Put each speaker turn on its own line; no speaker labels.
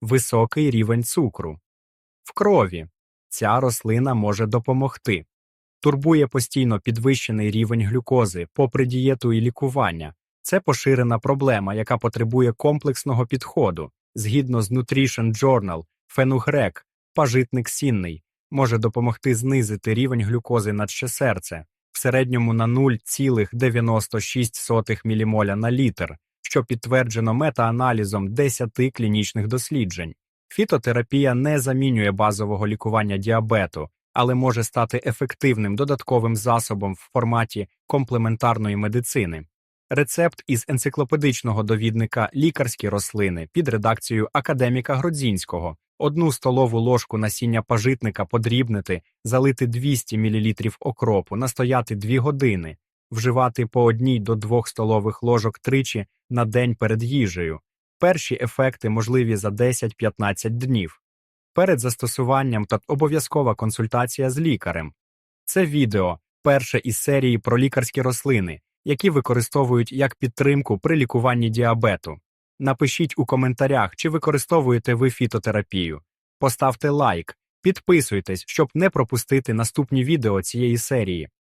високий рівень цукру. В крові ця рослина може допомогти. Турбує постійно підвищений рівень глюкози, попри дієту і лікування. Це поширена проблема, яка потребує комплексного підходу. Згідно з Nutrition Journal, фенугрек, пажитник сінний, може допомогти знизити рівень глюкози надще серце в середньому на 0,96 мілімоля на літр, що підтверджено метааналізом 10 клінічних досліджень. Фітотерапія не замінює базового лікування діабету, але може стати ефективним додатковим засобом в форматі комплементарної медицини. Рецепт із енциклопедичного довідника лікарські рослини під редакцією академіка Гродзінського. Одну столову ложку насіння пажитника подрібнити, залити 200 мл окропу, настояти 2 години, вживати по одній до 2 столових ложок тричі на день перед їжею. Перші ефекти можливі за 10-15 днів. Перед застосуванням та обов'язкова консультація з лікарем. Це відео перше із серії про лікарські рослини, які використовують як підтримку при лікуванні діабету. Напишіть у коментарях, чи використовуєте ви фітотерапію. Поставте лайк, підписуйтесь, щоб не пропустити наступні відео цієї серії.